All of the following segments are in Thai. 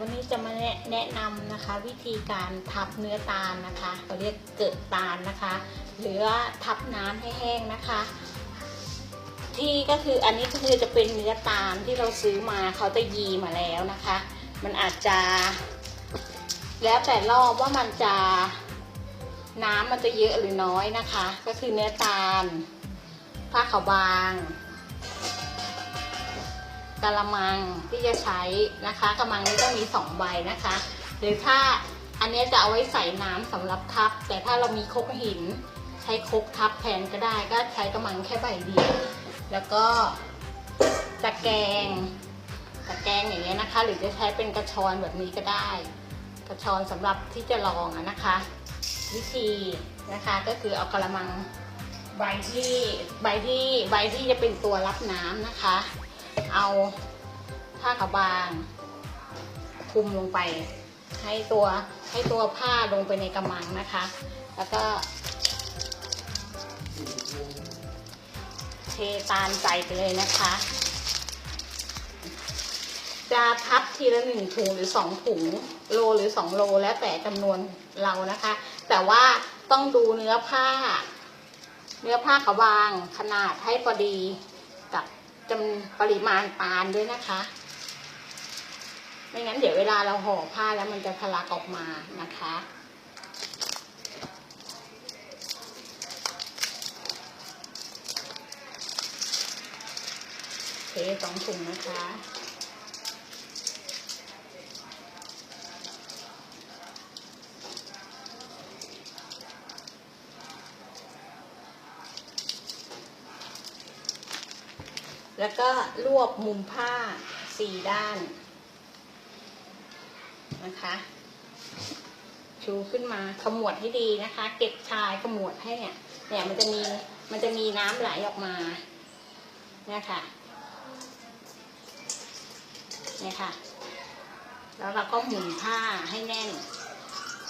วันนี้จะมาแนะนำนะคะ วิธีการทับเนื้อตาลนะคะเขาเรียกเกิดตาลนะคะ หรือว่าทับน้ำให้แห้งนะคะ ที่ก็คืออันนี้ก็คือจะเป็นเนื้อตาลที่เราซื้อมาเขาจะยีมาแล้วนะคะ มันอาจจะ แล้วแต่รอบว่ามันจะน้ำมันจะเยอะหรือน้อยนะคะ ก็คือเนื้อตาลผ้าขาวบาง กะละมังที่จะใช้นะคะกะละมังนี้ต้องมีสองใบนะคะ หรือถ้าอันนี้จะเอาไว้ใส่น้ำสำหรับทับ แต่ถ้าเรามีครกหิน ใช้ครกทับแทนก็ได้ก็ใช้กระมังแค่ใบเดียวแล้วก็ตะแกรงตะแกรงอย่างเงี้ยนะคะ หรือจะใช้เป็นกระชอนแบบนี้ก็ได้ กระชอนสำหรับที่จะลองนะคะ วิธีนะคะก็คือเอากระมังใบที่ใบที่ใบที่จะเป็นตัวรับน้ำนะคะ เอาผ้าขาวบางคลุมลงไปให้ตัวให้ตัวผ้าลงไปในกระมังนะคะ แล้วก็เทตาลใส่ไปเลยนะคะ จะทับทีละหนึ่งถุงหรือสองถุงโลหรือสองโลแล้วแต่จำนวนเรานะคะ แต่ว่าต้องดูเนื้อผ้า เนื้อผ้าขาวบางขนาดให้พอดี จำปริมาณปานด้วยนะคะ ไม่งั้นเดี๋ยวเวลาเราห่อผ้าแล้วมันจะทะลักออกมานะคะเทสองถุงนะคะ แล้วก็รวบมุมผ้าสี่ด้านนะคะ ชูขึ้นมาขมวดให้ดีนะคะ เก็บชายขมวดให้เนี่ยเนี่ยมันจะมีมันจะมีน้ำไหลออกมาเนี่ยค่ะเนี่ยค่ะ แล้วเราก็หมุนผ้าให้แน่น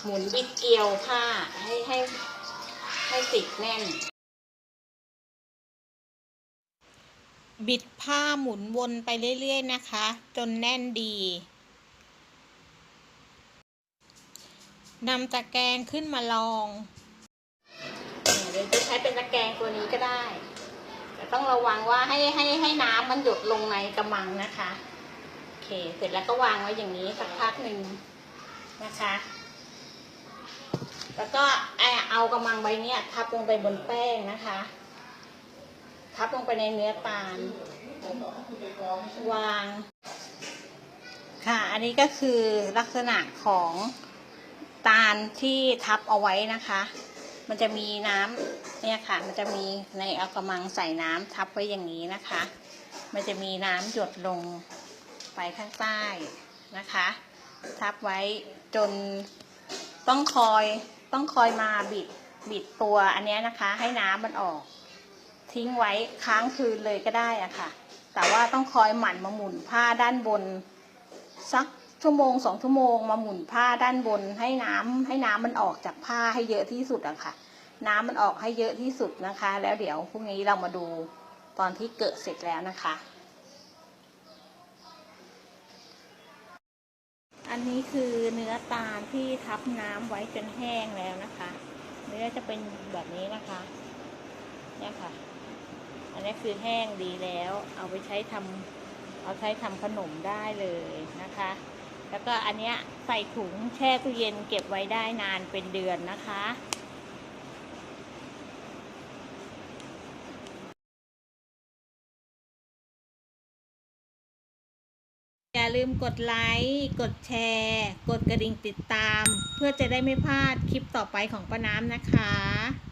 หมุนบิดเกลียวผ้าให้ให้ให้ติดแน่น บิดผ้าหมุนวนไปเรื่อย ๆ นะคะ จนแน่นดีนำตะแกรงขึ้นมาลองเดี๋ยวจะใช้เป็นตะแกรงตัวนี้ก็ได้แต่ต้องระวังว่าให้ให้ให้น้ำมันหยดลงในกระมังนะคะ โอเค เสร็จแล้วก็วางไว้อย่างนี้สักพักหนึ่งนะคะ แล้วก็เอากระมังใบนี้ทับลงไปบนแป้งนะคะ ทับลงไปในเนื้อตาล วาง ค่ะ อันนี้ก็คือลักษณะของตาลที่ทับเอาไว้นะคะ มันจะมีน้ำเนี่ยค่ะ มันจะมีในเอากระมังใส่น้ำทับไว้อย่างนี้นะคะ มันจะมีน้ำหยดลงไปข้างใต้นะคะ ทับไว้จนต้องคอยต้องคอยมาบิดบิดตัวอันนี้นะคะ ให้น้ำมันออก ทิ้งไว้ค้างคืนเลยก็ได้อะค่ะ แต่ว่าต้องคอยหมั่นมาหมุนผ้าด้านบน สักชั่วโมงสองชั่วโมงมาหมุนผ้าด้านบนให้น้ำให้น้ำมันออกจากผ้าให้เยอะที่สุดอะค่ะ น้ำมันออกให้เยอะที่สุดนะคะ แล้วเดี๋ยวพรุ่งนี้เรามาดูตอนที่เกิดเสร็จแล้วนะคะ อันนี้คือเนื้อตาลที่ทับน้ำไว้จนแห้งแล้วนะคะ เนื้อจะเป็นแบบนี้นะคะเนี่ยค่ะ อันนี้คือแห้งดีแล้ว เอาไปใช้ทำเอาใช้ทำขนมได้เลยนะคะ แล้วก็อันเนี้ยใส่ถุงแช่ตู้เย็นเก็บไว้ได้นานเป็นเดือนนะคะอย่าลืมกดไลค์ กดแชร์ กดกระดิ่งติดตาม เพื่อจะได้ไม่พลาดคลิปต่อไปของป้าน้ำนะคะ